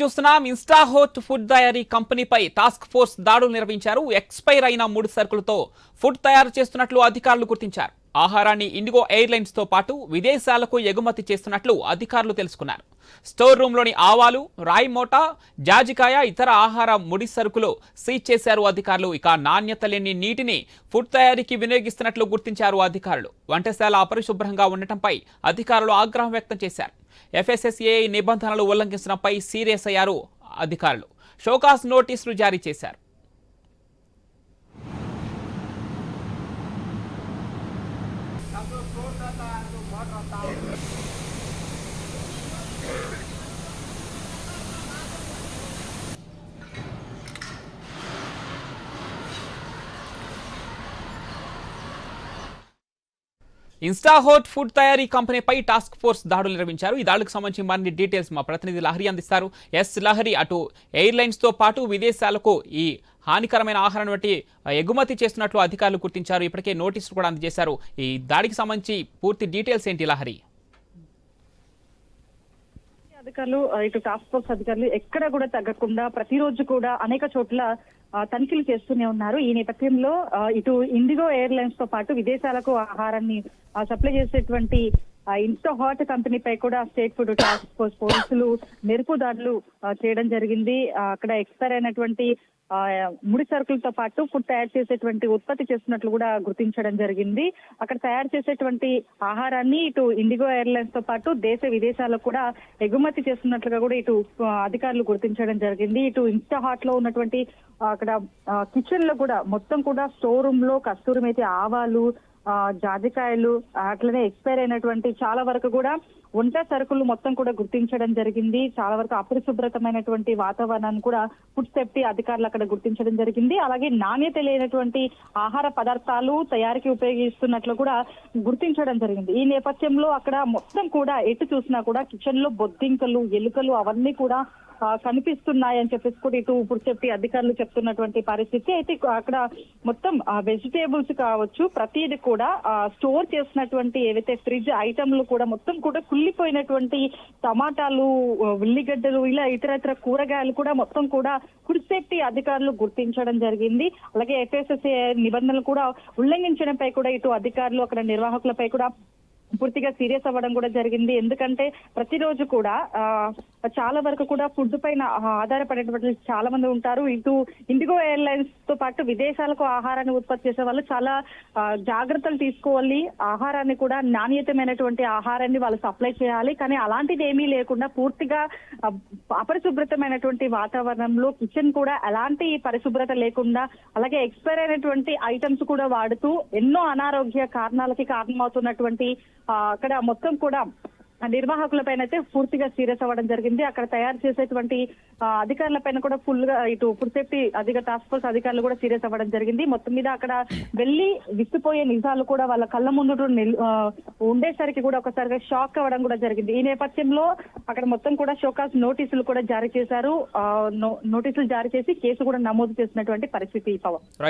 చూస్తున్నాం. ఇన్స్టాహోట్ ఫుడ్ తయారీ కంపెనీపై task force దాడులు నిర్వహించారు. ఎక్స్పైర్ అయిన మూడు సరుకులతో ఫుడ్ తయారు చేస్తున్నట్లు అధికారులు గుర్తించారు. ఆహారాన్ని ఇండిగో ఎయిర్లైన్స్తో పాటు విదేశాలకు ఎగుమతి చేస్తున్నట్లు అధికారులు తెలుసుకున్నారు. స్టోర్ రూమ్లోని ఆవాలు రాయి మోటా జాజికాయ ఇతర ఆహార ముడి సరుకులు సీజ్ చేశారు అధికారులు. ఇక నాణ్యత లేని నీటిని ఫుడ్ తయారీకి వినియోగిస్తున్నట్లు గుర్తించారు అధికారులు. వంటశాల అపరిశుభ్రంగా ఉండటంపై అధికారులు ఆగ్రహం వ్యక్తం చేశారు. ఎఫ్ఎస్ఎస్ఏ నిబంధనలు ఉల్లంఘించడంపై సీరియస్ అయ్యారు అధికారులు. షోకాస్ నోటీసులు జారీ చేశారు. ఇన్స్టాహోట్ ఫుడ్ తయారీ కంపెనీపై టాస్క్ ఫోర్స్ దాడులు నిర్వహించారు. ఈ దాడులకు సంబంధించి మరిన్ని డీటెయిల్స్ మా ప్రతినిధి లహరి అందిస్తారు. ఎస్ లహరి అటు ఎయిర్లైన్స్తో పాటు విదేశాలకు ఈ హానికరమైన ఆహారాన్ని బట్టి ఎగుమతి చేస్తున్నట్లు అధికారులు గుర్తించారు. ఇప్పటికే నోటీసులు కూడా అందజేశారు. ఈ దాడికి సంబంధించి పూర్తి డీటెయిల్స్ ఏంటి లహరి? అధికారులు ఇటు టాస్క్ ఫోర్స్ అధికారులు ఎక్కడ కూడా తగ్గకుండా ప్రతిరోజు కూడా అనేక చోట్ల తనిఖీలు చేస్తూనే ఉన్నారు. ఈ నేపథ్యంలో ఇటు ఇండిగో ఎయిర్లైన్స్తో పాటు విదేశాలకు ఆహారాన్ని సప్లై చేసేటువంటి ఇన్స్టా హాట్ కంపెనీపై కూడా స్టేట్ ఫుడ్ టాస్క్ ఫోర్స్ పోలీసులు మెరుపు దాడులు చేయడం జరిగింది. అక్కడ ఎక్స్పైర్ అయినటువంటి ముడి సరుకులతో పాటు ఫుడ్ తయారు చేసేటువంటి ఉత్పత్తి చేస్తున్నట్లు కూడా గుర్తించడం జరిగింది. అక్కడ తయారు చేసేటువంటి ఆహారాన్ని ఇటు ఇండిగో ఎయిర్లైన్స్తో పాటు దేశ విదేశాలకు కూడా ఎగుమతి చేస్తున్నట్లుగా కూడా ఇటు అధికారులు గుర్తించడం జరిగింది. ఇటు ఇన్స్టా హాట్లో ఉన్నటువంటి అక్కడ కిచెన్లో కూడా మొత్తం కూడా స్టోర్ రూమ్లో కస్తూరి మేతి ఆవాలు జాజికాయలు అట్లనే ఎక్స్పైర్ అయినటువంటి చాలా వరకు కూడా వంట సరుకులు మొత్తం కూడా గుర్తించడం జరిగింది. చాలా వరకు అపరిశుభ్రతమైనటువంటి వాతావరణాన్ని కూడా ఫుడ్ సేఫ్టీ అధికారులు అక్కడ గుర్తించడం జరిగింది. అలాగే నాణ్యత లేనటువంటి ఆహార పదార్థాలు తయారీకి ఉపయోగిస్తున్నట్లు కూడా గుర్తించడం జరిగింది. ఈ నేపథ్యంలో అక్కడ మొత్తం కూడా ఎటు చూసినా కూడా కిచెన్లో బొద్దింకలు ఎలుకలు అవన్నీ కూడా కనిపిస్తున్నాయని చెప్పేసి కూడా ఇటు ఫుడ్ సేఫ్టీ అధికారులు చెప్తున్నటువంటి పరిస్థితి. అయితే అక్కడ మొత్తం వెజిటేబుల్స్ కావచ్చు ప్రతిది కూడా స్టోర్ చేసినటువంటి ఏవైతే ఫ్రిడ్జ్ ఐటమ్లు కూడా మొత్తం కూడా కుళ్ళిపోయినటువంటి టమాటాలు ఉల్లిగడ్డలు ఇలా ఇతర ఇతర కూరగాయలు కూడా మొత్తం కూడా ఫుడ్ సేఫ్టీ అధికారులు గుర్తించడం జరిగింది. అలాగే ఎఫ్ఎస్ఎస్ఏ నిబంధనలు కూడా ఉల్లంఘించడంపై కూడా ఇటు అధికారులు అక్కడ నిర్వాహకులపై కూడా పూర్తిగా సీరియస్ అవ్వడం కూడా జరిగింది. ఎందుకంటే ప్రతిరోజు కూడా ఆ, చాలా వరకు కూడా ఫుడ్ పైన ఆధారపడేటువంటి చాలా మంది ఉంటారు. ఇటు ఇండిగో ఎయిర్లైన్స్ పాటు విదేశాలకు ఆహారాన్ని ఉత్పత్తి చేసే వాళ్ళు చాలా ఆ, జాగ్రత్తలు తీసుకోవాలి. ఆహారాన్ని కూడా నాణ్యతమైనటువంటి ఆహారాన్ని వాళ్ళు సప్లై చేయాలి. కానీ అలాంటిది ఏమీ లేకుండా పూర్తిగా అపరిశుభ్రతమైనటువంటి వాతావరణంలో కిచెన్ కూడా ఎలాంటి పరిశుభ్రత లేకుండా అలాగే ఎక్స్పైర్ అయినటువంటి ఐటమ్స్ కూడా వాడుతూ ఎన్నో అనారోగ్య కారణాలకి కారణమవుతున్నటువంటి ఆ, అక్కడ మొత్తం కూడా నిర్వాహకులపైన అయితే పూర్తిగా సీరియస్ అవ్వడం జరిగింది. అక్కడ తయారు చేసేటువంటి అధికారుల అధికారులపైన కూడా ఫుల్గా ఇటు ఫుడ్ సేఫ్టీ అధిక టాస్క్ ఫోర్స్ అధికారులు కూడా సీరియస్ అవ్వడం జరిగింది. మొత్తం మీద అక్కడ వెళ్ళి విసిపోయే నిజాలు కూడా వాళ్ళ కళ్ళ ముందు ఉండేసరికి కూడా ఒకసారిగా షాక్ అవ్వడం కూడా జరిగింది. ఈ నేపథ్యంలో అక్కడ మొత్తం కూడా షోకాస్ నోటీసులు కూడా జారీ చేశారు. ఆ, నోటీసులు జారీ చేసి కేసు కూడా నమోదు చేసినటువంటి పరిస్థితి పవన్.